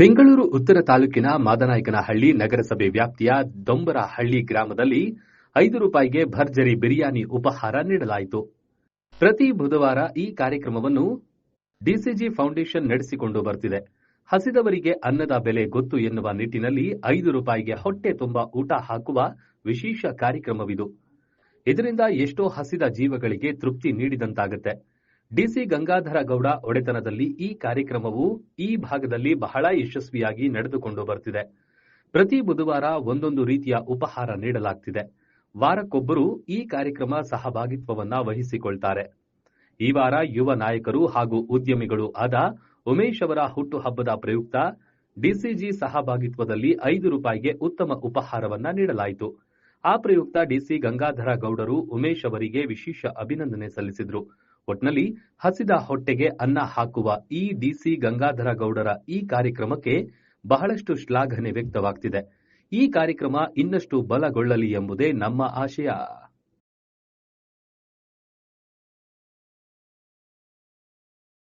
ಬೆಂಗಳೂರು ಉತ್ತರ ತಾಲೂಕಿನ ಮಾದನಾಯಕನಹಳ್ಳಿ ನಗರಸಭೆ ವ್ಯಾಪ್ತಿಯ ದೊಂಬರಹಳ್ಳಿ ಗ್ರಾಮದಲ್ಲಿ ಐದು ರೂಪಾಯಿಗೆ ಭರ್ಜರಿ ಬಿರಿಯಾನಿ ಉಪಹಾರ ನೀಡಲಾಯಿತು. ಪ್ರತಿ ಬುಧವಾರ ಈ ಕಾರ್ಯಕ್ರಮವನ್ನು ಡಿಸಿಜಿ ಫೌಂಡೇಶನ್ ನಡೆಸಿಕೊಂಡು ಬರ್ತಿದೆ. ಹಸಿದವರಿಗೆ ಅನ್ನದ ಬೆಲೆ ಗೊತ್ತು ಎನ್ನುವ ನಿಟ್ಟಿನಲ್ಲಿ ಐದು ರೂಪಾಯಿಗೆ ಹೊಟ್ಟೆ ತುಂಬ ಊಟ ಹಾಕುವ ವಿಶೇಷ ಕಾರ್ಯಕ್ರಮವಿದು. ಇದರಿಂದ ಎಷ್ಟೋ ಹಸಿದ ಜೀವಗಳಿಗೆ ತೃಪ್ತಿ ನೀಡಿದಂತಾಗುತ್ತೆ. ಡಿಸಿ ಗಂಗಾಧರ ಗೌಡ ಒಡೆತನದಲ್ಲಿ ಈ ಕಾರ್ಯಕ್ರಮವು ಈ ಭಾಗದಲ್ಲಿ ಬಹಳ ಯಶಸ್ವಿಯಾಗಿ ನಡೆದುಕೊಂಡು ಬರ್ತಿದೆ. ಪ್ರತಿ ಬುಧವಾರ ಒಂದೊಂದು ರೀತಿಯ ಉಪಹಾರ ನೀಡಲಾಗ್ತಿದೆ. ವಾರಕ್ಕೊಬ್ಬರು ಈ ಕಾರ್ಯಕ್ರಮ ಸಹಭಾಗಿತ್ವವನ್ನ ವಹಿಸಿಕೊಳ್ತಾರೆ. ಈ ವಾರ ಯುವ ನಾಯಕರು ಹಾಗೂ ಉದ್ಯಮಿಗಳು ಆದ ಉಮೇಶ್ ಅವರ ಹುಟ್ಟುಹಬ್ಬದ ಪ್ರಯುಕ್ತ ಡಿಸಿಜಿ ಸಹಭಾಗಿತ್ವದಲ್ಲಿ ಐದು ರೂಪಾಯಿಗೆ ಉತ್ತಮ ಉಪಹಾರವನ್ನ ನೀಡಲಾಯಿತು. ಆ ಪ್ರಯುಕ್ತ ಡಿಸಿ ಗಂಗಾಧರ ಗೌಡರು ಉಮೇಶ್ ಅವರಿಗೆ ವಿಶೇಷ ಅಭಿನಂದನೆ ಸಲ್ಲಿಸಿದ್ರು. ಒಟ್ನಲ್ಲಿ ಹಸಿದ ಹೊಟ್ಟೆಗೆ ಅನ್ನ ಹಾಕುವ ಈ ಡಿಸಿ ಗಂಗಾಧರ ಗೌಡರ ಈ ಕಾರ್ಯಕ್ರಮಕ್ಕೆ ಬಹಳಷ್ಟು ಶ್ಲಾಘನೆ ವ್ಯಕ್ತವಾಗ್ತಿದೆ. ಈ ಕಾರ್ಯಕ್ರಮ ಇನ್ನಷ್ಟು ಬಲಗೊಳ್ಳಲಿ ಎಂಬುದೇ ನಮ್ಮ ಆಶಯ.